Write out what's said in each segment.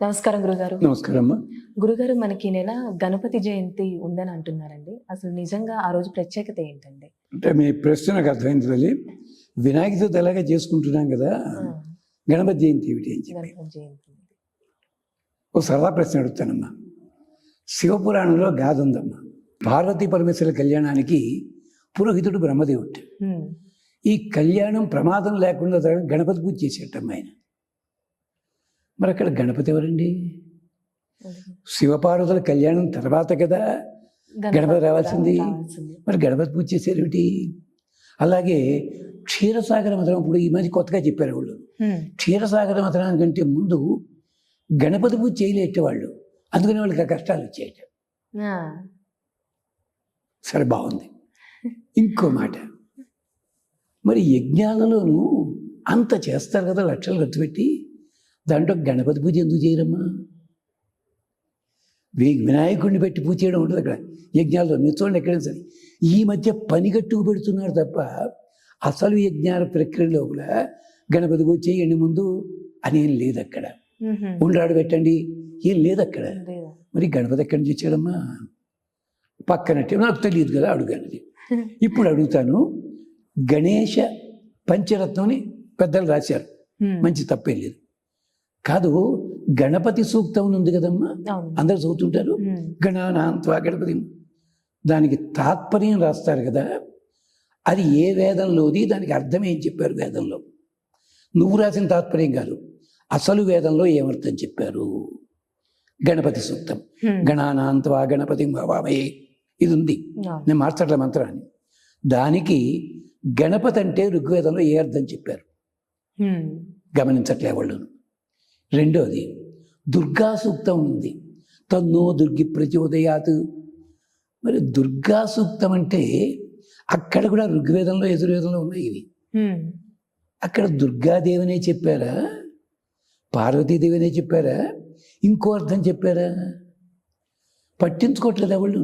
నమస్కారం గురుగారు. నమస్కారం అమ్మా గురుగారు మనకి నెల గణపతి జయంతి ఉందని అంటున్నారండి. అసలు నిజంగా ఆ రోజు ప్రత్యేకత ఏంటండి? అంటే మీ ప్రశ్న నాకు అర్థమైంది తల్లి. వినాయక చవితి ఎలాగా చేసుకుంటున్నాం కదా గణపతి జయంతి ఏమిటి అని చెప్పి. ఓ సరదా ప్రశ్న అడుగుతానమ్మా. శివపురాణంలో గాథ ఉందమ్మా. పార్వతీ పరమేశ్వర కళ్యాణానికి పురోహితుడు బ్రహ్మదేవుడు. హ్మ్, ఈ కళ్యాణం ప్రమాదం లేకుండా గణపతి పూజ చేసేటమ్మ ఆయన. మరి అక్కడ గణపతి ఎవరండి. శివపార్వతుల కళ్యాణం తర్వాత కదా గణపతి రావాల్సింది. మరి గణపతి పూజ చేసేది అలాగే క్షీరసాగర మధురం ఇప్పుడు ఈ మధ్య కొత్తగా చెప్పారు వాళ్ళు. క్షీరసాగర మథనం కంటే ముందు గణపతి పూజ చేయలేటవాళ్ళు అందుకని వాళ్ళకి ఆ కష్టాలు వచ్చాయట ఆ, సరే బాగుంది. ఇంకో మాట. మరి యజ్ఞాలలోనూ అంత చేస్తారు కదా లక్షలు ఖర్చు పెట్టి. దాంట్లో గణపతి పూజ ఎందుకు చేయరమ్మా? వినాయకుడిని పెట్టి పూజ చేయడం ఉంటుంది అక్కడ. యజ్ఞాల్లో మీరు చూడండి ఎక్కడైనా సరే. ఈ మధ్య పనిగట్టుకు పెడుతున్నారు తప్ప అసలు యజ్ఞాల ప్రక్రియలో కూడా గణపతి పూజ చేయండి ముందు అనేం లేదు అక్కడ. మ్హూ. ఉండ్రాడు పెట్టండి. ఏం లేదు అక్కడ? మరి గణపతి ఎక్కడి నుంచి వచ్చాడమ్మా? పక్కనట్టే నాకు తెలియదు కదా అడుగానది. ఇప్పుడు అడుగుతాను. గణేష పంచరత్నంని పెద్దలు రాశారు. మంచి తప్పేం లేదు. కాదు గణపతి సూక్తం ఉంది కదమ్మా. అందరు చదువుతుంటారు. గణానాంత్వా గణపతి. దానికి తాత్పర్యం రాస్తారు కదా. అది ఏ వేదంలోది? దానికి అర్థం ఏం చెప్పారు వేదంలో? నువ్వు రాసిన తాత్పర్యం కాదు. అసలు వేదంలో ఏమర్థం చెప్పారు? గణపతి సూక్తం. గణానాంత్వా గణపతి భవామయే. ఇది ఉంది. నేను మార్చట్లే మంత్రాన్ని. దానికి గణపతి అంటే ఋగ్వేదంలో ఏ అర్థం చెప్పారు? గమనించట్లే వాళ్ళు రెండోది దుర్గా సూక్తం ఉంది తన్నో దుర్గి ప్రచోదయాత్. మరి దుర్గా సూక్తం అంటే అక్కడ కూడా ఋగ్వేదంలో యజుర్వేదంలో ఉన్నాయి ఇవి. అక్కడ దుర్గాదేవినే చెప్పారా? పార్వతీదేవినే చెప్పారా? ఇంకో అర్థం చెప్పారా? పట్టించుకోవట్లేదు ఎవళ్ళు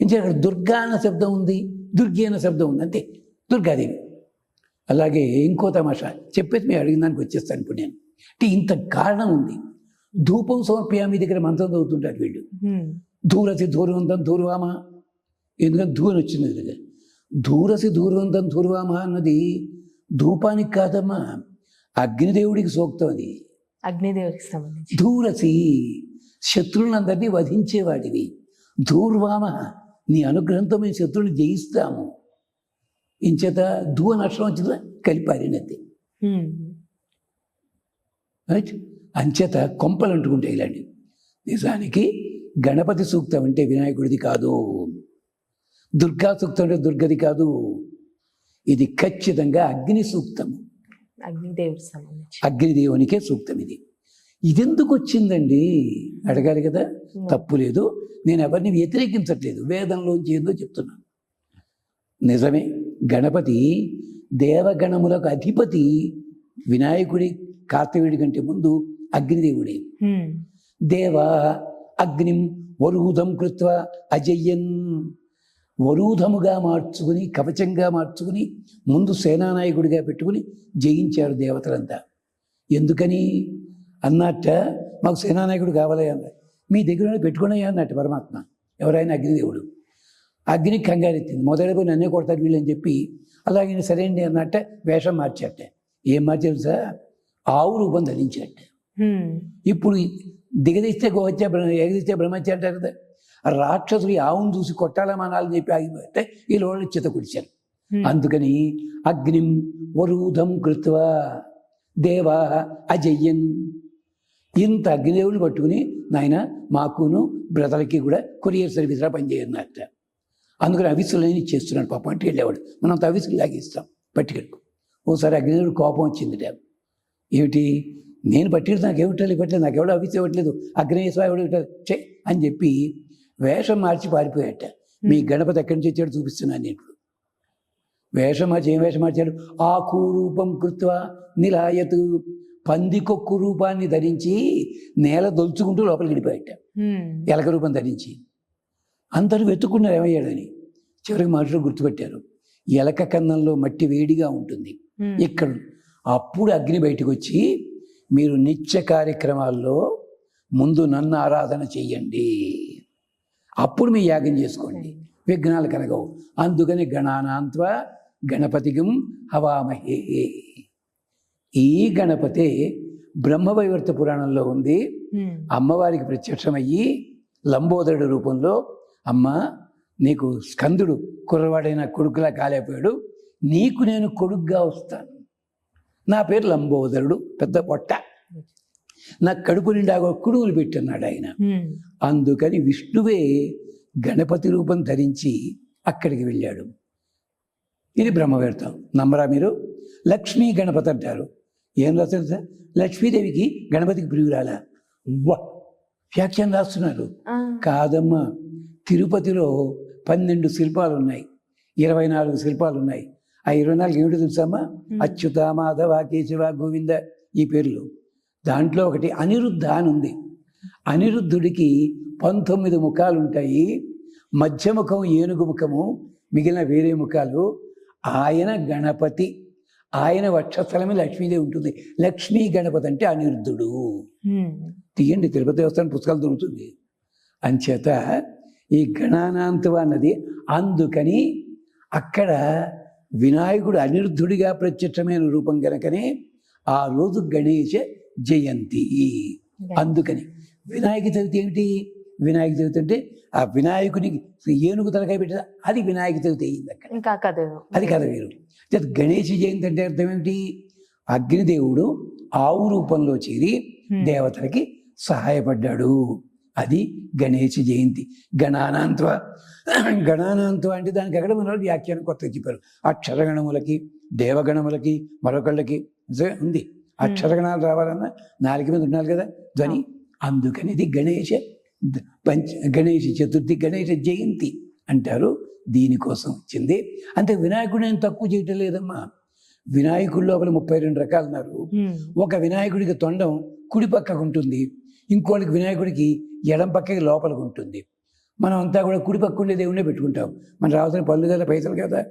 ఇంకా అక్కడ దుర్గా అన్న శబ్దం ఉంది దుర్గి అన్న శబ్దం ఉంది అంతే. దుర్గాదేవి. అలాగే ఇంకో తమాషా. చెప్పేసి మేము అడిగిన దానికి వచ్చేస్తాను ఇప్పుడు నేను. అంటే ఇంత కారణం ఉంది. ధూపం సమర్పయామి దగ్గర మంత్రం చదువుతుంటారు వీళ్ళు. దూరసి దూరవంతం దూర్వామ ఎందుకంటే దూరం వచ్చింది కదా దూరసి దూరవంతం దూర్వామ అన్నది ధూపానికి కాదమ్మా. అగ్నిదేవుడికి సూక్తం అది. అగ్నిదేవుడికి సంబంధించి. దూరసి శత్రువులందరినీ వధించేవాడివి. దూర్వామ నీ అనుగ్రహంతో మేము శత్రువుని జయిస్తాము. ఇంచేత ధూవ నష్టం వచ్చిందా కలిపారినది రైట్? అంచేత కొంపలు అంటుకుంటే ఇలాంటి నిజానికి గణపతి సూక్తం అంటే వినాయకుడిది కాదు. దుర్గా సూక్తం అంటే దుర్గది కాదు. ఇది ఖచ్చితంగా అగ్ని సూక్తము. అగ్నిదేవుడికి సంబంధించి. అగ్నిదేవునికే సూక్తం ఇది. ఇదెందుకు వచ్చిందండి? అడగాలి కదా? తప్పు లేదు. నేను ఎవరిని వ్యతిరేకించట్లేదు. వేదంలోంచి ఏందో చెప్తున్నాను నిజమే. గణపతి దేవగణములకు అధిపతి వినాయకుడి కార్తవీడి కంటే ముందు అగ్నిదేవుడే. దేవ అగ్నిం వరూధం కృత్వ అజయ్యన్. వరూధముగా మార్చుకుని కవచంగా మార్చుకుని ముందు సేనానాయకుడిగా పెట్టుకుని జయించారు దేవతలంతా. ఎందుకని? అన్నట్ట మాకు సేనానాయకుడు కావాలి అన్నారు మీ దగ్గర పెట్టుకున్నాయా అన్నట్టు పరమాత్మ. ఎవరైనా అగ్నిదేవుడు. అగ్ని కంగారెత్తింది. మొదలైపోయి నన్నే కొడతారు వీళ్ళని చెప్పి అలాగే సరేండి అన్నట్ట వేషం మార్చాట ఏం మార్చారు సార్ ఆవు రూపం ధరించాట ఇప్పుడు దిగదీస్తే గోహత్య ఎగదీస్తే బ్రహ్మత్య అంటారు కదా. రాక్షసులు ఆవును చూసి కొట్టాలా మానాలని చెప్పి ఆగిపోతే ఈ లోళ్ళు చిత కుడిచారు. అందుకని అగ్నిం వరూధం కృత్వ దేవా అజయ్యన్. ఇంత అగ్నిదేవుని పట్టుకుని నాయన మాకును బ్రదలకి కూడా కొరియర్ సర్వీస్లా పనిచేయన్నట్ట. అందుకని అవిసులని ఇచ్చేస్తున్నాడు పాపం. అంటే వెళ్ళేవాడు. మనం అవిసులు లాగిస్తాం పట్టుకెళ్ళకు ఓసారి అగ్నిదేవుడు కోపం వచ్చిందిట ఏమిటి? నేను పట్టిడు నాకు ఏమిటాలి ఇవ్వట్లేదు? నాకు ఎవడో అవిసి ఇవ్వట్లేదు? అగ్నేశ్వర ఎవడో చే అని చెప్పి వేషం మార్చి పారిపోయాట. మీ గణపతి ఎక్కడి నుంచి వచ్చాడు చూపిస్తున్నాను నేను ఇప్పుడు. వేషం మార్చి ఏం వేషం మార్చాడు? ఆకు రూపం కృత్వ నిలాయతు. పందికొక్కు రూపాన్ని ధరించి నేల దొల్చుకుంటూ లోపలికి వెళ్ళిపోయాట. ఎలక రూపం ధరించి. అందరూ వెతుక్కున్నారు ఏమయ్యాడని. చివరికి మనుషులు గుర్తుపెట్టారు. ఎలక కన్నంలో మట్టి వేడిగా ఉంటుంది. ఇక్కడ అప్పుడు అగ్ని బయటకు వచ్చి మీరు నిత్య కార్యక్రమాల్లో ముందు నన్ను ఆరాధన చెయ్యండి. అప్పుడు మీ యాగం చేసుకోండి. విఘ్నాలు కలగవు. అందుకని గణానాంత్వ గణపతిగం హవామహే. ఈ గణపతి బ్రహ్మవైవర్త పురాణంలో ఉంది. అమ్మవారికి ప్రత్యక్షమయ్యి లంబోదరుడు రూపంలో అమ్మ నీకు స్కందుడు కుర్రవాడైన కొడుకులా కాలేపోయాడు నీకు నేను కొడుకుగా వస్తాను. నా పేరు లంబోదరుడు పెద్ద పొట్ట. నా కడుపు నిండా కుడుగులు పెట్టన్నాడు ఆయన. అందుకని విష్ణువే గణపతి రూపం ధరించి అక్కడికి వెళ్ళాడు. ఇది బ్రహ్మవేత్తం. నమ్మరా మీరు? లక్ష్మీ గణపతి అంటారు. ఏం రాస్తారు సార్ లక్ష్మీదేవికి గణపతికి ప్రియురాలా? వా! వ్యాఖ్యానం రాస్తున్నారు. కాదమ్మా తిరుపతిలో పన్నెండు శిల్పాలు ఉన్నాయి ఇరవై నాలుగు శిల్పాలు ఉన్నాయి ఆ ఇరవై నాలుగు ఏమిటో తెలుసామా అచ్యుత మాధవ కేశవ గోవింద ఈ పేర్లు. దాంట్లో ఒకటి అనిరుద్ధ అని ఉంది. అనిరుద్ధుడికి పంతొమ్మిది ముఖాలు ఉంటాయి మధ్య ముఖం ఏనుగు ముఖము మిగిలిన వేరే ముఖాలు. ఆయన గణపతి. ఆయన వక్షస్థలమే లక్ష్మీదేవి ఉంటుంది. లక్ష్మీ గణపతి అంటే అనిరుద్ధుడు. తీయండి తిరుపతి దేవస్థానం పుస్తకాలు దొరుకుతుంది. అంచేత ఈ గణానాంతవ అన్నది. అందుకని అక్కడ వినాయకుడు అనిరుద్ధుడిగా ప్రత్యక్షమైన రూపం కనుకనే ఆ రోజు గణేష జయంతి. అందుకని వినాయక చవితి ఏమిటి? వినాయక చవితి అంటే ఆ వినాయకునికి ఏనుగు తలకాయ పెట్టిన అది వినాయక చవితి అయింది అక్కడ. ఇంకా కథ అది కథ వేరు. గణేష జయంతి అంటే అర్థం ఏమిటి? అగ్నిదేవుడు ఆవు రూపంలో చేరి దేవతలకి సహాయపడ్డాడు. అది గణేష్ జయంతి. గణానాంత్వ గణానాంత్వ అంటే దానికి ఎక్కడ మన వ్యాఖ్యానం కొత్తగా చెప్పారు. అక్షరగణములకి దేవగణములకి మరొకళ్ళకి ఉంది. అక్షరగణాలు రావాలన్నా నాలుగు మీద ఉండాలి కదా ధ్వని. అందుకని ఇది గణేష పంచ గణేష చతుర్థి గణేష జయంతి అంటారు. దీనికోసం వచ్చింది. అంటే వినాయకుడు నేను తక్కువ చేయటం లేదమ్మా. వినాయకుడి లోపల ముప్పై రెండు రకాలు ఉన్నారు ఒక వినాయకుడికి తొండం కుడి పక్కకు ఉంటుంది ఇంకోటికి వినాయకుడికి ఎడం పక్కకి లోపలికి ఉంటుంది. మనం అంతా కూడా కుడి పక్క ఉండే దేవుణ్ణే పెట్టుకుంటాం. మన రావాల్సిన పళ్ళు కదా పైసలు కదా?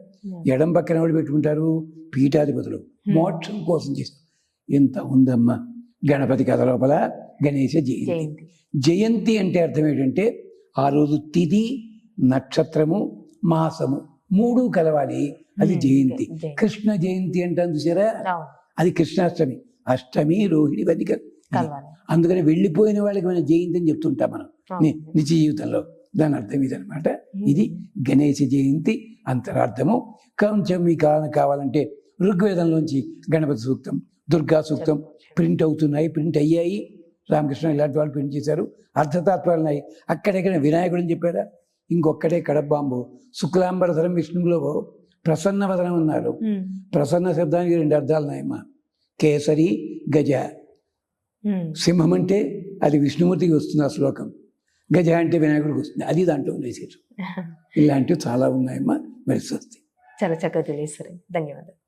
ఎడం పక్కన ఎవరు పెట్టుకుంటారు? పీఠాధిపతులు. మోక్షం కోసం చేస్తారు ఇంత ఉందమ్మా. గణపతి కథ లోపల గణేష జయంతి. జయంతి. అంటే అర్థం ఏంటంటే ఆ రోజు తిథి నక్షత్రము మాసము మూడు కలవాలి. అది ఉమ్, జయంతి. కృష్ణ జయంతి అంటాను చూసారా? అది కృష్ణాష్టమి. అష్టమి రోహిణి కలవాలి అందుకని వెళ్ళిపోయిన వాళ్ళకి మనం జయంతి అని చెప్తుంటాం మనం. ని- అవును. నిత్య జీవితంలో. దాని అర్థం ఇదనమాట ఇది గణేష జయంతి అంతరార్థము. కొంచెం మీకు కావాలని కావాలంటే ఋగ్వేదంలోంచి గణపతి సూక్తం దుర్గా సూక్తం ప్రింట్ అవుతున్నాయి ప్రింట్ అయ్యాయి. రామకృష్ణ ఇలాంటి వాళ్ళు ప్రింట్ చేశారు. అర్థతాత్వాలు ఉన్నాయి. అక్కడెక్కడ వినాయకుడు అని చెప్పారా? ఇంకొక్కటే కడబాంబు శుక్లాంబరధరం విష్ణువులో ప్రసన్న వదనం ఉన్నారు ప్రసన్న శబ్దానికి రెండు అర్థాలు ఉన్నాయమ్మా. కేసరి గజ. సింహం అంటే అది విష్ణుమూర్తికి వస్తుంది ఆ శ్లోకం. గజ అంటే వినాయకుడికి వస్తుంది. అది దాంట్లో ఉండేసారు ఇలాంటివి చాలా ఉన్నాయమ్మా. మరి స్వస్తి. చాలా చక్కగా తెలియజేశారు. ధన్యవాదాలు.